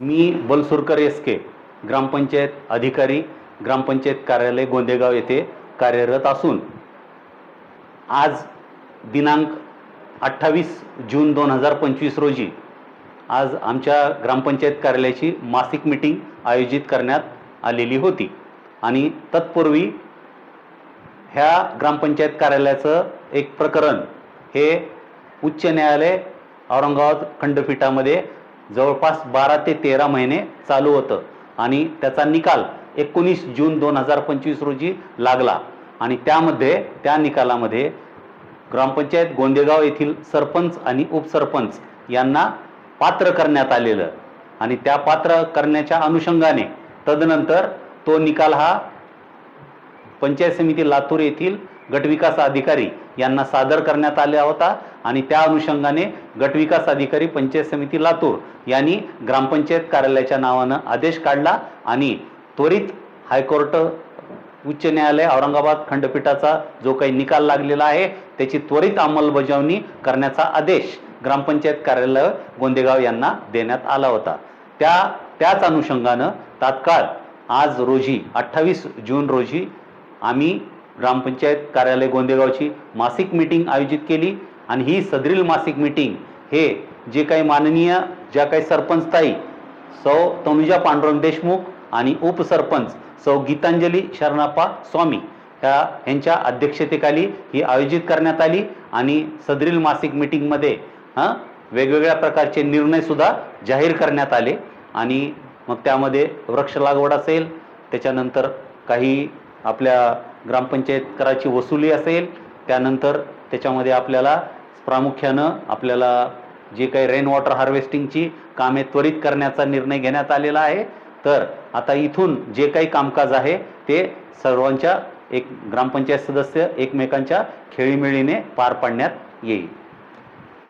मी बलसुरकर S के ग्रामपंचायत अधिकारी ग्रामपंचायत कार्यालय गोंदेगाव येथे कार्यरत असून आज दिनांक अठ्ठावीस जून दोन हजार पंचवीस रोजी आज आमच्या ग्रामपंचायत कार्यालयाची मासिक मिटिंग आयोजित करण्यात आलेली होती. आणि तत्पूर्वी ह्या ग्रामपंचायत कार्यालयाचं एक प्रकरण हे उच्च न्यायालय औरंगाबाद खंडपीठामध्ये जवळपास बारा ते तेरा महिने चालू होतं. आणि त्याचा निकाल एकोणीस जून दोन हजार पंचवीस रोजी लागला. आणि त्यामध्ये त्या निकालामध्ये ग्रामपंचायत गोंदेगाव येथील सरपंच आणि उपसरपंच यांना पात्र करण्यात आलेलं. आणि त्या पात्र करण्याच्या अनुषंगाने तदनंतर तो निकाल हा पंचायत समिती लातूर येथील गटविकास अधिकारी यांना सादर करण्यात आला होता आणि त्या अनुषंगाने गटविकास अधिकारी पंचायत समिती लातूर यांनी ग्रामपंचायत कार्यालयाच्या नावानं आदेश काढला आणि त्वरित हायकोर्ट उच्च न्यायालय औरंगाबाद खंडपीठाचा जो काही निकाल लागलेला आहे त्याची त्वरित अंमलबजावणी करण्याचा आदेश ग्रामपंचायत कार्यालय गोंदेगाव यांना देण्यात आला होता. त्या त्याच अनुषंगानं तात्काळ आज रोजी अठ्ठावीस जून रोजी आम्ही ग्रामपंचायत कार्यालय गोंदेगावची मासिक मीटिंग आयोजित केली आणि ही सदरील मासिक मीटिंग हे जे काही माननीय ज्या काही सरपंचताई सौ तनुजा पांडुरंग देशमुख आणि उपसरपंच सौ गीतांजली शरणाप्पा स्वामी ह्या यांच्या अध्यक्षतेखाली ही आयोजित करण्यात आली आणि सदरील मासिक मीटिंगमध्ये हां वेगवेगळ्या प्रकारचे निर्णयसुद्धा जाहीर करण्यात आले आणि मग त्यामध्ये वृक्ष लागवड असेल त्याच्यानंतर काही आपल्या ग्रामपंचायत कराची वसुली असेल त्यानंतर त्याच्यामध्ये आपल्याला प्रामुख्यानं आपल्याला जे काही रेन वॉटर हार्वेस्टिंगची कामे त्वरित करण्याचा निर्णय घेण्यात आलेला आहे. तर आता इथून जे काही कामकाज आहे ते सर्वांच्या एक ग्रामपंचायत सदस्य एकमेकांच्या खेळीमेळीने पार पाडण्यात येईल.